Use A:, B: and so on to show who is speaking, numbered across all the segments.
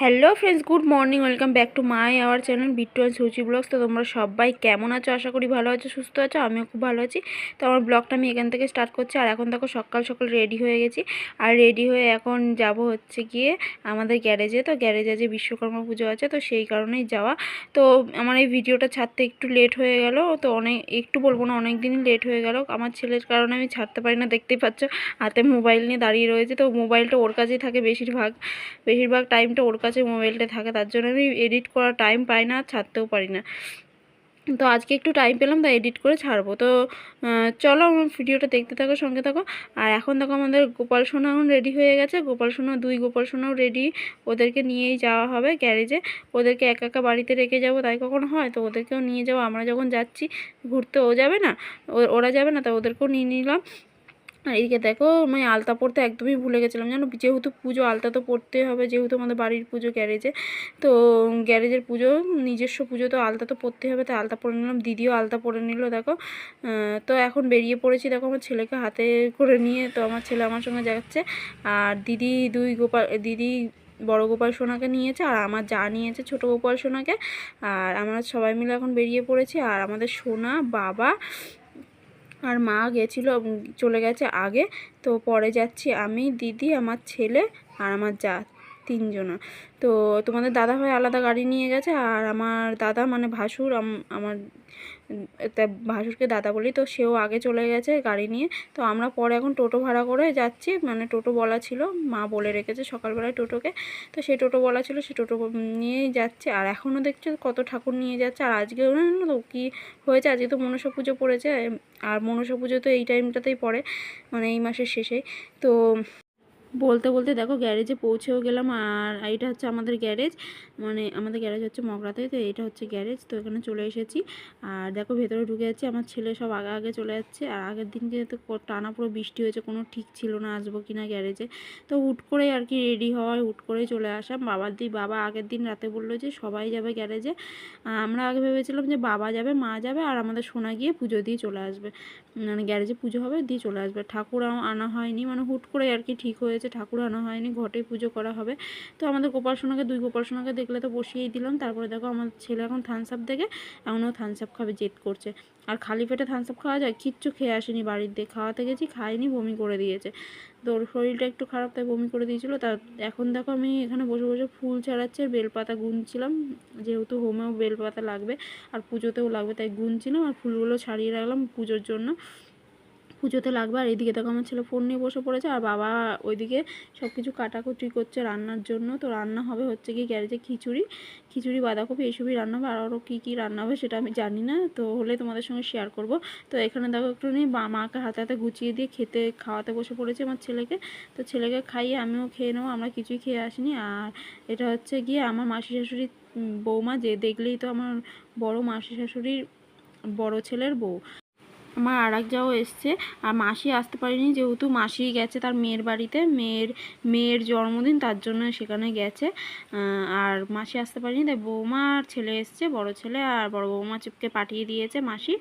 A: Hello friends good morning welcome back to my our channel Bittu and Souchi vlogs তো তোমরা সবাই কেমন আছো? আশা করি ভালো আছো, সুস্থ আছো, আমিও খুব ভালো আছি। তো আমার ব্লগটা আমি এখান থেকে স্টার্ট করছি, আর এখন দেখো সকাল সকাল রেডি হয়ে গেছি। আর রেডি হয়ে এখন যাব হচ্ছে গিয়ে আমাদের গ্যারেজে তো গ্যারেজে যে বিশ্বকর্মা পুজো আছে, তো সেই কারণেই যাওয়া। তো আমার এই ভিডিওটা ছাড়তে একটু লেট হয়ে গেল, তো অনেক, একটু বলব না অনেক দিনই লেট হয়ে গেল। আমার ছেলের কারণে আমি ছাড়তে পারি না, দেখতেই পাচ্ছ। হাতে মোবাইল নিয়ে দাঁড়িয়ে রয়েছে, তো মোবাইলটা ওর কাছেই থাকে বেশিরভাগ। বেশিরভাগ টাইমটা ওর কাছে মোবাইলটা থাকে, তার জন্য আমি এডিট করার টাইম পাই না ছাড়তেও পারি না। তো আজকে একটু টাইম পেলাম, তাই এডিট করে ছাড়বো। তো চলো আমার ভিডিওটা দেখতে থাকো, সঙ্গে থাকো। আর এখন দেখো আমাদের গোপাল সোনা এখন রেডি হয়ে গেছে। গোপাল সোনা দুই, গোপাল সোনাও রেডি ওদেরকে নিয়েই যাওয়া হবে গ্যারেজে ওদেরকে একা একা বাড়িতে রেখে যাব, তাই কখনো হয়? তো ওদেরকেও নিয়ে যাব। আমরা যখন যাচ্ছি, ঘুরতে ও যাবে না? ওরা যাবে না তাই ওদেরকেও নিয়ে নিলাম। আর এইদিকে দেখো আমি আলতা পড়তে একদমই ভুলে গেছিলাম জানো? যেহেতু পুজো, আলতা তো পড়তে হবে, যেহেতু আমাদের বাড়ির পুজো গ্যারেজে। তো গ্যারেজের পুজো, নিজস্ব পুজো, তো আলতা তো পড়তে হবে, তাই আলতা পরে নিলাম। দিদিও আলতা পরে নিল, দেখো। তো এখন বেরিয়ে পড়েছি, দেখো, আমার ছেলেকে হাতে করে নিয়ে, তো আমার ছেলে আমার সঙ্গে যাচ্ছে। আর দিদি দুই গোপাল, দিদি বড় গোপাল সোনাকে নিয়েছে, আর আমার যা নিয়েছে ছোট গোপাল সোনাকে। আর আমরা সবাই মিলে এখন বেরিয়ে পড়েছি, আর আমাদের সোনা, বাবা আর মা গেছিল চলে গেছে আগে। তো পরে যাচ্ছি আমি, দিদি, আমার ছেলে আর আমার যা তিনজনা তো তোমাদের দাদা ভাই আলাদা গাড়ি নিয়ে গেছে আর আমার দাদা মানে ভাসুর আমার তা ভাসুরকে দাদা বলি, তো সেও আগে চলে গেছে গাড়ি নিয়ে। তো আমরা পরে এখন টোটো ভাড়া করে যাচ্ছি মানে টোটো বলা ছিল, মা বলে রেখেছে সকালবেলায় টোটোকে। তো সেই টোটো বলা ছিল, সে টোটো নিয়েই যাচ্ছে। আর এখনও দেখছ কত ঠাকুর নিয়ে যাচ্ছে, আর আজকেও না তো কী হয়েছে, আজকে তো মনসা পুজো পড়েছে, আর মনসা পুজো তো এই টাইমটাতেই পড়ে মানে এই মাসের শেষে তো বলতে বলতে দেখো গ্যারেজে পৌঁছেও গেলাম আর এইটা হচ্ছে আমাদের গ্যারেজ। মানে আমাদের গ্যারেজ হচ্ছে মগরাতে, তো এইটা হচ্ছে গ্যারেজ। তো এখানে চলে এসেছি। আর দেখো ভেতরে ঢুকে যাচ্ছি। আমার ছেলে সব আগে আগে চলে যাচ্ছে। আর আগের দিন যেহেতু টানা পুরো বৃষ্টি হয়েছে, কোনো ঠিক ছিল না আসব কি না গ্যারেজে। তো হুট করেই আর কি রেডি হওয়ায় হুট করেই চলে আসা বাবার দি, বাবা আগের দিন রাতে বলল যে সবাই যাবে গ্যারেজে। আমরা আগে ভেবেছিলাম যে বাবা যাবে, মা যাবে আর আমাদের সোনা গিয়ে পুজো দিয়ে চলে আসবে। মানে গ্যারেজে পুজো হবে, দিয়ে চলে আসবে। ঠাকুর আনা হয়নি। মানে হুট করে আর কি ঠিক হয়েছে। ঠাকুর আনা হয়নি ঘটে পুজো করা হবে। তো আমাদের গোপাল সোনাকে, দুই গোপাল সোনাকে দেখলে তো বসিয়েই দিলাম। তারপরে দেখো আমার ছেলে এখন থানস আপ দেখে এখনও থানস আপ খাবে, জেদ করছে। আর খালি পেটে থানস আপ খাওয়া যায়? কিচ্ছু খেয়ে আসেনি বাড়িতে খাওয়াতে গেছি খাইনি বমি করে দিয়েছে। তো ওর শরীরটা একটু খারাপ, তাই বমি করে দিয়েছিলো। তা এখন দেখো আমি এখানে বসে বসে ফুল ছাড়াচ্ছি আর বেলপাতা গুনছিলাম। যেহেতু হোমেও বেলপাতা লাগবে আর পুজোতেও লাগবে, তাই গুনছিলাম আর ফুলগুলো ছাড়িয়ে রাখলাম পুজোর জন্য। পুজোতে লাগবে, আর এইদিকে দেখো আমার ছেলে ফোন নিয়ে বসে পড়েছে, আর বাবা ওইদিকে সব কিছু কাটাকুটি করছে রান্নার জন্য। তো রান্না হবে হচ্ছে কি গ্যারেজে খিচুড়ি খিচুড়ি, বাঁধাকপি, এইসবই রান্না হবে, আর আরও কী কী রান্না হবে সেটা আমি জানি না, তো হলে তোমাদের সঙ্গে শেয়ার করব। তো এখানে দেখো একটু নিয়ে বা, মাকে হাতে হাতে গুছিয়ে দিয়ে খেতে, খাওয়াতে বসে পড়েছে আমার ছেলেকে। তো ছেলেকে খাইয়ে আমিও খেয়ে নেব, আমরা কিছুই খেয়ে আসিনি। আর এটা হচ্ছে গিয়ে আমার মাসি শাশুড়ির বৌমা, যে দেখলেই তো আমার বড় মাসি শাশুড়ির বড় ছেলের বউ। আমার আর এক যাও এসছে। আর মাসি আসতে পারেনি, যেহেতু মাসি গেছে তার মেয়ের বাড়িতে। মেয়ের মেয়ের জন্মদিন তার জন্য সেখানে গেছে। আর মাসি আসতে পারেনি, তাই বৌমা আর ছেলে এসছে, বড় ছেলে, আর বড় বৌমা চুপকে পাঠিয়ে দিয়েছে মাসি।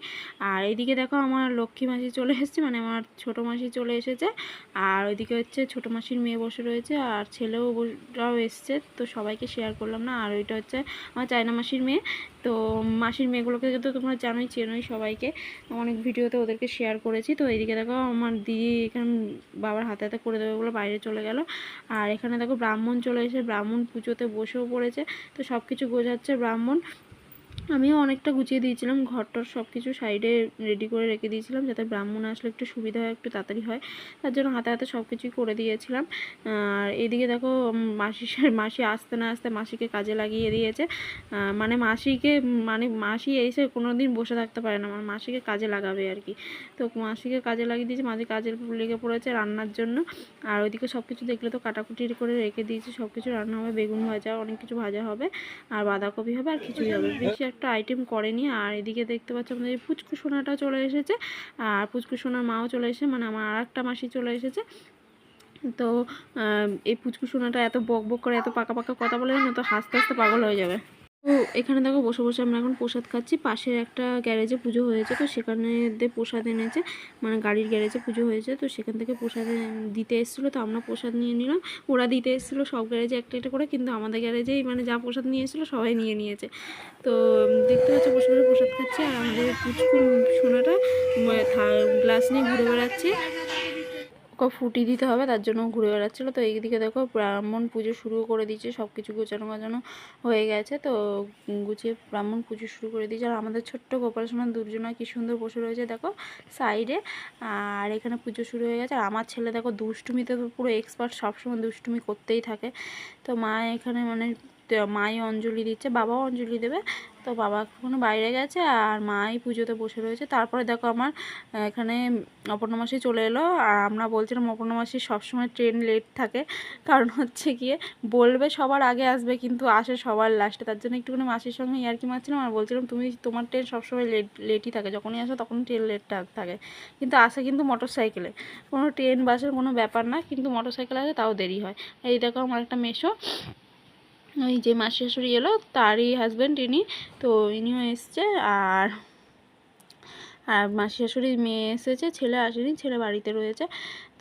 A: আর এইদিকে দেখো আমার লক্ষ্মী মাসি চলে এসেছে মানে আমার ছোটো মাসি চলে এসেছে। আর ওইদিকে হচ্ছে ছোটো মাসির মেয়ে বসে রয়েছে, আর ছেলেও রাও এসছে। তো সবাইকে শেয়ার করলাম না, আর ওইটা হচ্ছে আমার চায়না মাসির মেয়ে। তো মাসির মেয়েগুলোকে তো তোমরা জানোই, চেনোই সবাইকে। অনেক ভিডিওতে ওদেরকে শেয়ার করেছি। তো এইদিকে দেখো আমার দিদি এখানে বাবার হাতে হাতে করে দেবে বলে বাইরে চলে গেল। আর এখানে দেখো ব্রাহ্মণ চলে এসে ব্রাহ্মণ পুজোতে বসেও পড়েছে। তো সব কিছু গোছাচ্ছে ব্রাহ্মণ। আমিও অনেকটা গুছিয়ে দিয়েছিলাম, ঘরটর সব কিছু সাইডে রেডি করে রেখে দিয়েছিলাম যাতে ব্রাহ্মণ আসলে একটু সুবিধা হয়, একটু তাড়াতাড়ি হয়। তার জন্য হাতে হাতে সব কিছুই করে দিয়েছিলাম। আর এদিকে দেখো মাসি মাসি আসতে না আসতে মাসিকে কাজে লাগিয়ে দিয়েছে। মানে মাসিকে মানে মাসি এসে কোনো দিন বসে থাকতে পারে না মানে মাসিকে কাজে লাগাবে আর কি। তো মাসিকে কাজে লাগিয়ে দিয়েছে, মাসি কাজের লেগে পড়েছে রান্নার জন্য। আর ওইদিকে সব কিছু দেখলে তো কাটাকুটি করে রেখে দিয়েছে সব কিছু রান্না হবে, বেগুন ভাজা, অনেক কিছু ভাজা হবে, আর বাঁধাকপি হবে, আর খিচুড়ি হবে। বেশি একটা আইটেম করেনি। আর এদিকে দেখতে পাচ্ছি আমাদের পুচকু সোনাটা চলে এসেছে। আর পুচকু সোনার মাও চলে এসেছে মানে আমার আর একটা মাসি চলে এসেছে। তো এই পুচকু সোনাটা এত বক বক করে এত পাকা পাকা কথা বলে না তো, হাসতে হাসতে পাগল হয়ে যাবে। তো এখানে দেখো বসে বসে আমরা এখন প্রসাদ খাচ্ছি। পাশের একটা গ্যারেজে পুজো হয়েছে, তো সেখানে প্রসাদ এনেছে। মানে গাড়ির গ্যারেজে পুজো হয়েছে, তো সেখান থেকে প্রসাদ দিতে এসেছিল, তো আমরা প্রসাদ নিয়ে নিলাম। ওরা দিতে এসেছিল সব গ্যারেজে একটা একটা করে, কিন্তু আমাদের গ্যারেজেই মানে যা প্রসাদ নিয়ে এসেছিল সবাই নিয়ে নিয়েছে। তো দেখতে পাচ্ছি বসে বসে প্রসাদ খাচ্ছে, আর আমাদের পুচকু সোনাটা গ্লাস নিয়ে ঘুরে বেড়াচ্ছে। ফুটি দিতে হবে, তার জন্য ঘুরে বেড়াচ্ছিলো। তো এইদিকে দেখো ব্রাহ্মণ পুজো শুরু করে দিয়েছে সব কিছু গোছানো গাছানো হয়ে গেছে। তো গুছিয়ে ব্রাহ্মণ পুজো শুরু করে দিয়েছে। আর আমাদের ছোট্ট গোপাল সোনার দুর্জনা কি সুন্দর বসে রয়েছে দেখো সাইডে। আর এখানে পুজো শুরু হয়ে গেছে। আর আমার ছেলে দেখো দুষ্টুমিতে পুরো এক্সপার্ট সবসময় দুষ্টুমি করতেই থাকে। তো মা এখানে মানে মাই অঞ্জলি দিচ্ছে, বাবাও অঞ্জলি দেবে। তো বাবা এখনও বাইরে গেছে আর মাই পুজোতে বসে রয়েছে। তারপরে দেখো আমার, এখানে অপর্ণা মাসি চলে এলো। আর আমরা বলছিলাম অপর্ণা মাসি সবসময় ট্রেন লেট থাকে। কারণ হচ্ছে গিয়ে বলবে সবার আগে আসবে কিন্তু আসে সবার লাস্টে তার জন্য একটুখানি মাসির সঙ্গে ইয়ার্কি মারছিলাম আর বলছিলাম, তুমি তোমার ট্রেন সবসময় লেট লেটই থাকে। যখনই আসো তখন ট্রেন লেট থাকে কিন্তু আসে কিন্তু মোটর সাইকেলে কোনো ট্রেন বাসের কোনো ব্যাপার না, কিন্তু মোটর সাইকেল আসে তাও দেরি হয়। এই দেখো আমার একটা মেশো। ওই যে মাসি শাশুড়ি এলো, তারই হাজব্যান্ড ইনি, তো ইনিও এসছে আর আর মাসি শাশুড়ির মেয়ে এসেছে, ছেলে আসেনি, ছেলে বাড়িতে রয়েছে।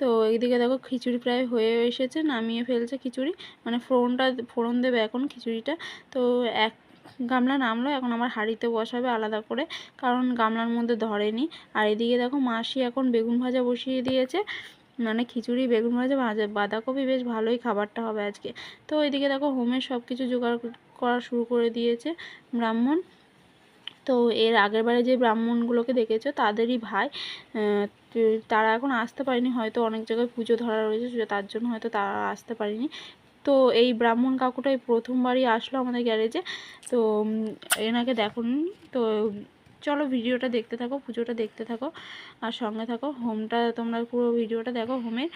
A: তো এইদিকে দেখো খিচুড়ি প্রায় হয়ে এসেছে, নামিয়ে ফেলছে খিচুড়ি। মানে ফোড়নটা, ফোড়ন দেবে এখন খিচুড়িটা। তো এক গামলা নামলো, এখন আমার হাঁড়িতে বসাবে আলাদা করে, কারণ গামলার মধ্যে ধরেনি। আর এদিকে দেখো মাসি এখন বেগুন ভাজা বসিয়ে দিয়েছে। মানে খিচুড়ি, বেগুন ভাজা ভাজা বাঁধাকপি বেশ ভালোই খাবারটা হবে আজকে। তো ওইদিকে দেখো হোমের সব কিছু জোগাড় করা শুরু করে দিয়েছে ব্রাহ্মণ। তো এর আগের বারে যে ব্রাহ্মণগুলোকে দেখেছ, তাদেরই ভাই তারা এখন আসতে পারেনি, হয়তো অনেক জায়গায় পুজো ধরা রয়েছে তার জন্য হয়তো তারা আসতে পারেনি। তো এই ব্রাহ্মণ কাকুটাই প্রথমবারই আসলো আমাদের গ্যারেজে। তো এনাকে দেখুন তো চলো ভিডিওটা দেখতে থাকো, পুজোটা দেখতে থাকো, আর সঙ্গে থাকো, হোমটা তোমরা পুরো ভিডিওটা দেখো হোমের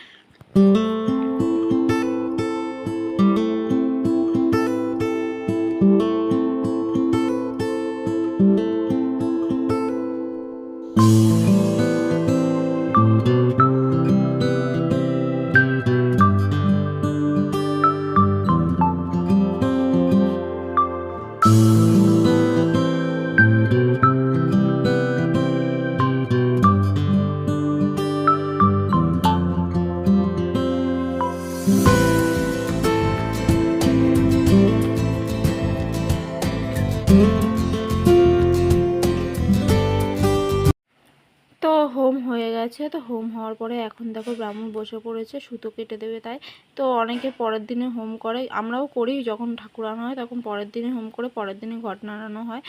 A: গেছে তো হোম হওয়ার পরে এখন দেখো ব্রাহ্মণ বসে পড়েছে, সুতো কেটে দেবে তাই। তো অনেকে পরের দিনে হোম করে, আমরাও করি যখন ঠাকুর আনা হয় তখন পরের দিনে হোম করে, পরের দিনে ঘট নাড়ানো হয়।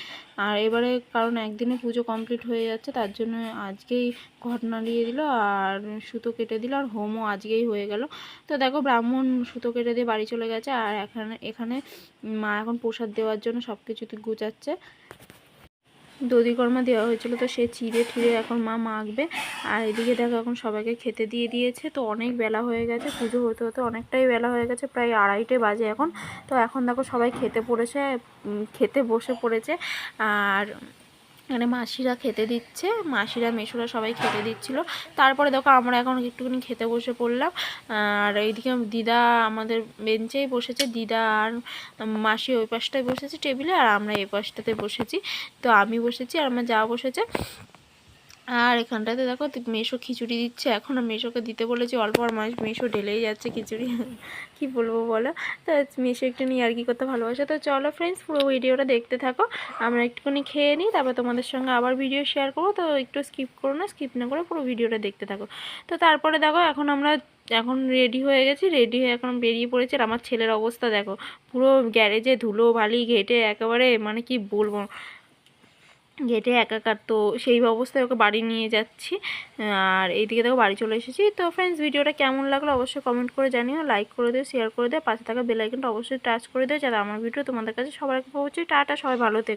A: আর এবারে কারণ একদিনে পুজো কমপ্লিট হয়ে যাচ্ছে, তার জন্য আজকেই ঘট নাড়িয়ে দিল আর সুতো কেটে দিল আর হোমও আজকেই হয়ে গেল। তো দেখো ব্রাহ্মণ সুতো কেটে দিয়ে বাড়ি চলে গেছে আর এখানে এখানে মা এখন প্রসাদ দেওয়ার জন্য সব কিছু গুছাচ্ছে। দধিকর্মা দেওয়া হয়েছিল, তো সে চিড়ে ঠিড়ে এখন মা মাখবে। আর এদিকে দেখো এখন সবাইকে খেতে দিয়ে দিয়েছে, তো অনেক বেলা হয়ে গেছে, পুজো হতে হতে অনেকটাই বেলা হয়ে গেছে, প্রায় আড়াইটে বাজে এখন। তো এখন দেখো সবাই খেতে পড়েছে খেতে বসে পড়েছে। আর এখানে মাসিরা খেতে দিচ্ছে, মাসিরা মেশুরা সবাই খেতে দিচ্ছিল। তারপরে দেখো আমরা এখন একটুখানি খেতে বসে পড়লাম। আর এইদিকে দিদা আমাদের বেঞ্চেই বসেছে, দিদা আর মাসি ওই পাশটায় বসেছে টেবিলে, আর আমরা এই পাশটাতে বসেছি। তো আমি বসেছি আর আমার যা বসেছে। আর এখানটাতে দেখো মেশো খিচুড়ি দিচ্ছে। এখন মেশোকে দিতে বলেছি, অল্প আর মাস মেশো ঢেলেই যাচ্ছে খিচুড়ি। কি বলব বলো? তো মেশো একটু নিয়ে আর কি করতে ভালোবাসে। তো চলো ফ্রেন্ডস পুরো ভিডিওটা দেখতে থাকো। আমরা একটুখানি খেয়ে নিই, তারপর তোমাদের সঙ্গে আবার ভিডিও শেয়ার করব। তো একটু স্কিপ করো না স্কিপ না করে পুরো ভিডিওটা দেখতে থাকো। তো তারপরে দেখো, এখন আমরা এখন রেডি হয়ে গেছি রেডি হয়ে এখন বেরিয়ে পড়েছে। আর আমার ছেলের অবস্থা দেখো, পুরো গ্যারেজে ধুলো, বালি, ঘেটে, একেবারে মানে কি বলব? ঘেটে একাকার, তো সেই অবস্থায় ওকে বাড়ি নিয়ে যাচ্ছি। আর এইদিকে দেখো বাড়ি চলে এসেছি। তো ফ্রেন্ডস ভিডিওটা কেমন লাগল অবশ্যই কমেন্ট করে জানিও লাইক করে দিও শেয়ার করে দিও, পাশে থাকা বেলাইকনটা অবশ্যই টাচ করে দিও, যাতে আমার ভিডিও তোমাদের কাছে আগে পৌঁছে। টাটা, সবাই ভালো থেকো।